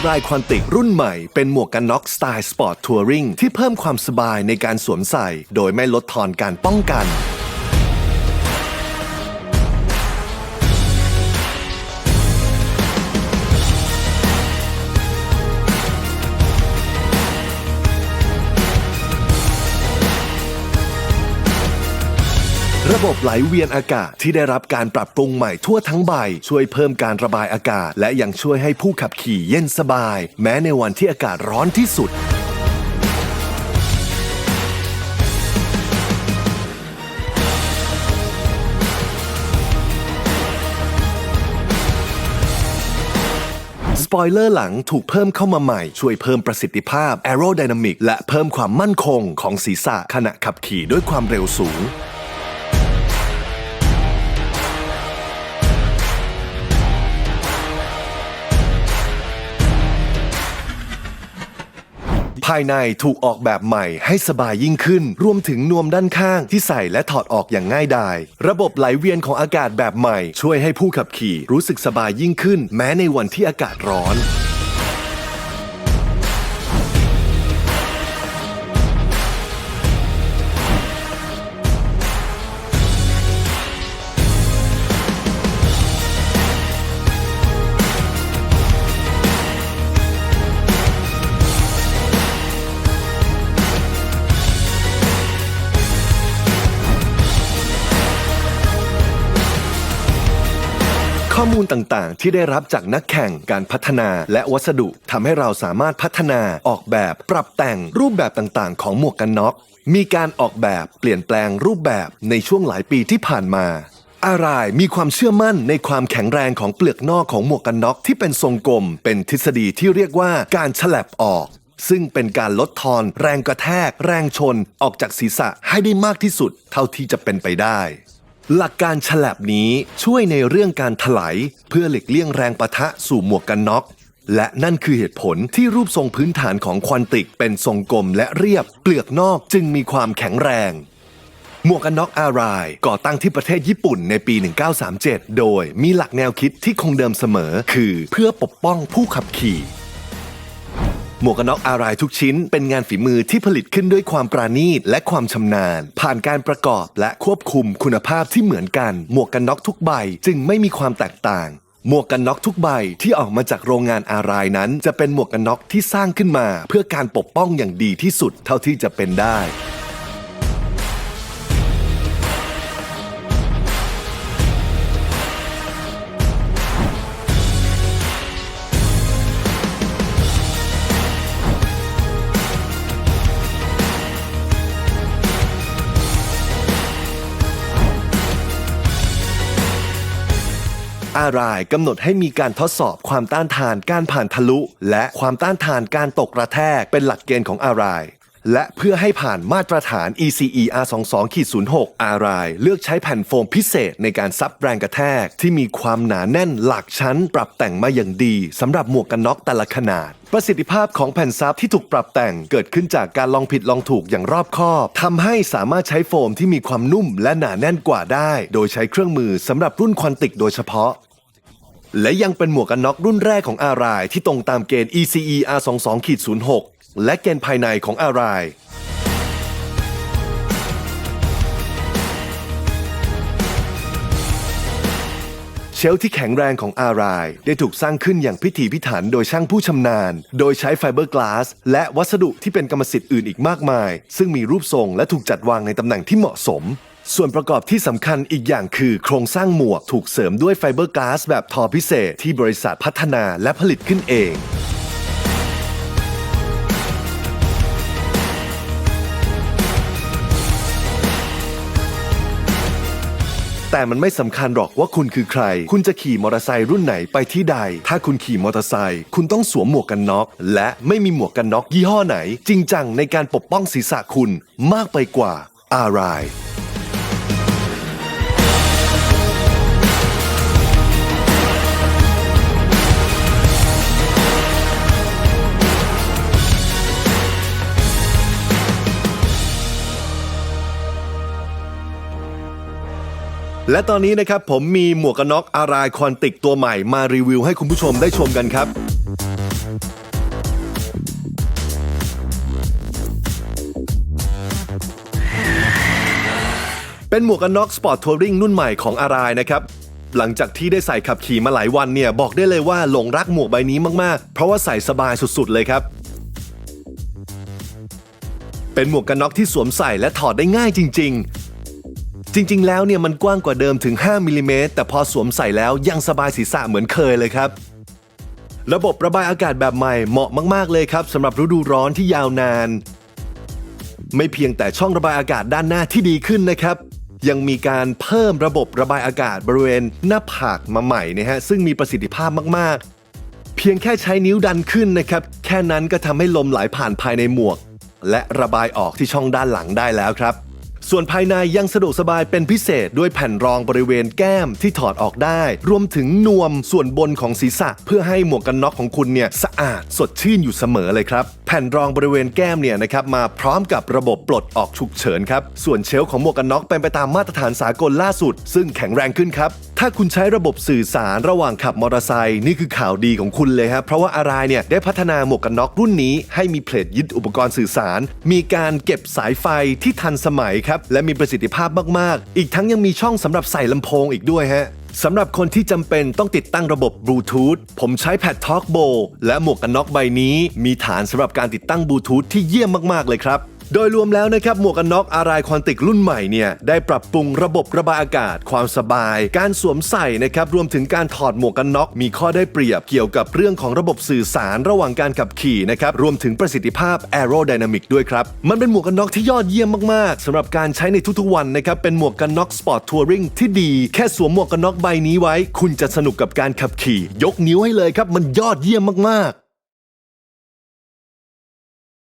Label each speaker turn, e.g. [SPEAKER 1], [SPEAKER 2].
[SPEAKER 1] ารายควอนติกรุ่นใหม่เป็นหมวกกันน็อกสไตล์สปอร์ตทัวริงที่เพิ่มความสบายในการสวมใส่ โดยไม่ลดทอนการป้องกัน ระบบไหลเวียนอากาศที่ได้รับการปรับปรุงใหม่ทั่วทั้งใบ ช่วยเพิ่มการระบายอากาศ และยังช่วยให้ผู้ขับขี่เย็นสบาย แม้ในวันที่อากาศร้อนที่สุด สปอยเลอร์หลังถูกเพิ่มเข้ามาใหม่ ช่วยเพิ่มประสิทธิภาพ Aerodynamic และเพิ่มความมั่นคงของศีรษะขณะขับขี่ด้วยความเร็วสูงายในถูกออกแบบใหม่ให้สบายยิ่งขึ้น รวมถึงนวมด้านข้างที่ใส่และถอดออกอย่างง่ายดาย ระบบไหลเวียนของอากาศแบบใหม่ ช่วยให้ผู้ขับขี่รู้สึกสบายยิ่งขึ้น แม้ในวันที่อากาศร้อน ข้อมูลต่างๆ ที่ได้รับจากนักแข่งการพัฒนาและวัสดุทำให้เราสามารถพัฒนาออกแบบ ปรับแต่งรูปแบบต่างๆ ของหมวกกันน็อก มีการออกแบบเปลี่ยนแปลงรูปแบบในช่วงหลายปีที่ผ่านมา อารายมีความเชื่อมั่นในความแข็งแรงของเปลือกนอกของหมวกกันน็อกที่เป็นทรงกลม เป็นทฤษฎีที่เรียกว่าการฉลับออก ซึ่งเป็นการลดทอน แรงกระแทก แรงชน ออกจากศีรษะให้ได้มากที่สุด เท่าที่จะเป็นไปได้ หลักการฉลับนี้ช่วยในเรื่องการถลายเพื่อหลีกเลี่ยงแรงประทะสู่หมวกกันน็อก และนั่นคือเหตุผลที่รูปทรงพื้นฐานของควอนติกเป็นทรงกลมและเรียบ เปลือกนอกจึงมีความแข็งแรง หมวกกันน็อกอาราย ก่อตั้งที่ประเทศญี่ปุ่นในปี 1937 โดยมีหลักแนวคิดที่คงเดิมเสมอ คือเพื่อปกป้องผู้ขับขี่ หมวกกันน็อกอารายทุกชิ้น เป็นงานฝีมือที่ผลิตขึ้นด้วยความปราณีตและความชำนาญ ผ่านการประกอบและควบคุมคุณภาพที่เหมือนกัน หมวกกันน็อกทุกใบจึงไม่มีความแตกต่างหมวกกันน็อกทุกใบที่ออกมาจากโรงงานอารายนั้น จะเป็นหมวกกันน็อกที่สร้างขึ้นมา เพื่อการปกป้องอย่างดีที่สุดเท่าที่จะเป็นได้ อารายกำหนดให้มีการทดสอบความต้านทานการผ่านทะลุ และความต้านทานการตกกระแทกเป็นหลักเกณฑ์ของอาราย และเพื่อให้ผ่านมาตรฐาน ECE R22-06 อารายเลือกใช้แผ่นโฟมพิเศษในการซับแรงกระแทก ที่มีความหนาแน่นหลักชั้น ปรับแต่งมาอย่างดีสำหรับหมวกกันน็อกแต่ละขนาด ประสิทธิภาพของแผ่นซับที่ถูกปรับแต่งเกิดขึ้นจากการลองผิดลองถูกอย่างรอบคอบทำให้สามารถใช้โฟมที่มีความนุ่มและหนาแน่นกว่าได้ โดยใช้เครื่องมือสำหรับรุ่นควอนติกโดยเฉพาะและยังเป็นหมวกกันน็อกรุ่นแรกของอารายที่ตรงตามเกณฑ์ ECE R22-06 และเกณฑ์ภายในของอาราย เชลฟ์ที่แข็งแรงของอาราย ได้ถูกสร้างขึ้นอย่างพิถีพิถันโดยช่างผู้ชำนาญ โดยใช้ไฟเบอร์กลาส และวัสดุที่เป็นกรรมสิทธิ์อื่นอีกมากมาย ซึ่งมีรูปทรงและถูกจัดวางในตำแหน่งที่เหมาะสมส่วนประกอบที่สำคัญอีกอย่างคือโครงสร้างหมวกถูกเสริมด้วยไฟเบอร์กลาสแบบทอพิเศษที่บริษัทพัฒนาและผลิตขึ้นเอง แต่มันไม่สำคัญหรอกว่าคุณคือใคร คุณจะขี่มอเตอร์ไซค์รุ่นไหนไปที่ใด ถ้าคุณขี่มอเตอร์ไซค์คุณต้องสวมหมวกกันน็อก และไม่มีหมวกกันน็อกยี่ห้อไหน จริงจังในการปกป้องศีรษะคุณมากไปกว่าอาร และตอนนี้นะครับผมมีหมวกกันน็อกอารายคอนติกตัวใหม่มารีวิวให้คุณผู้ชมได้ชมกันครับ เป็นหมวกกันน็อกสปอร์ตทัวริงรุ่นใหม่ของอารายนะครับหลังจากที่ได้ใส่ขับขี่มาหลายวันเนี่ยบอกได้เลยว่าหลงรักหมวกใบนี้มากๆ เพราะว่าใส่สบายสุดๆเลยครับ เป็นหมวกกันน็อกที่สวมใส่และถอดได้ง่ายจริง ๆ จริง ๆ แล้วเนี่ยมันกว้างกว่าเดิมถึง 5มิลลิเมตรแต่พอสวมใส่แล้วยังสบายศีรษะเหมือนเคยเลยครับ ระบบระบายอากาศแบบใหม่เหมาะมาก ๆ เลยครับสำหรับฤดูร้อนที่ยาวนาน ไม่เพียงแต่ช่องระบายอากาศด้านหน้าที่ดีขึ้นนะครับ ยังมีการเพิ่มระบบระบายอากาศบริเวณหน้าผากมาใหม่นะฮะซึ่งมีประสิทธิภาพมาก ๆ เพียงแค่ใช้นิ้วดันขึ้นนะครับแค่นั้นก็ทำให้ลมไหลผ่านภายในหมวก และระบายออกที่ช่องด้านหลังได้แล้วครับ ส่วนภายในยังสะดวกสบายเป็นพิเศษด้วยแผ่นรองบริเวณแก้มที่ถอดออกได้ รวมถึงนวมส่วนบนของศีรษะ เพื่อให้หมวกกันน็อกของคุณเนี่ยสะอาดสดชื่นอยู่เสมอเลยครับ แผ่นรองบริเวณแก้มเนี่ยนะครับมาพร้อมกับระบบปลดออกฉุกเฉินครับ ส่วนเชลฟ์ของหมวกกันน็อกเป็นไปตามมาตรฐานสากลล่าสุด ซึ่งแข็งแรงขึ้นครับ ถ้าคุณใช้ระบบสื่อสารระหว่างขับมอเตอร์ไซค์นี่คือข่าวดีของคุณเลยครับเพราะว่าอารายเนี่ยได้พัฒนาหมวกกันน็อกรุ่นนี้ ให้มีเพลทยึดอุปกรณ์สื่อสาร มีการเก็บสายไฟที่ทันสมัยครับและมีประสิทธิภาพมากๆ อีกทั้งยังมีช่องสำหรับใส่ลำโพงอีกด้วยฮะ สำหรับคนที่จำเป็นต้องติดตั้งระบบบลูทูธผมใช้แพดท็อกโบและหมวกกันน็อกใบนี้ มีฐานสำหรับการติดตั้งบลูทูธที่เยี่ยมมาก ๆ เลยครับ โดยรวมแล้วนะครับหมวกกันน็อกอารายควอนติกรุ่นใหม่เนี่ยได้ปรับปรุงระบบระบายอากาศ ความสบาย การสวมใส่นะครับรวมถึงการถอดหมวกกันน็อกมีข้อได้เปรียบเกี่ยวกับเรื่องของระบบสื่อสารระหว่างการขับขี่นะครับรวมถึงประสิทธิภาพ aerodynamic ด้วยครับ มันเป็นหมวกกันน็อกที่ยอดเยี่ยมมากๆสำหรับการใช้ในทุกๆวันนะครับเป็นหมวกกันน็อกสปอร์ตทัวริงที่ดี แค่สวมหมวกกันน็อกใบนี้ไว้ คุณจะสนุกกับการขับขี่ ยกนิ้วให้เลยครับมันยอดเยี่ยมมากๆ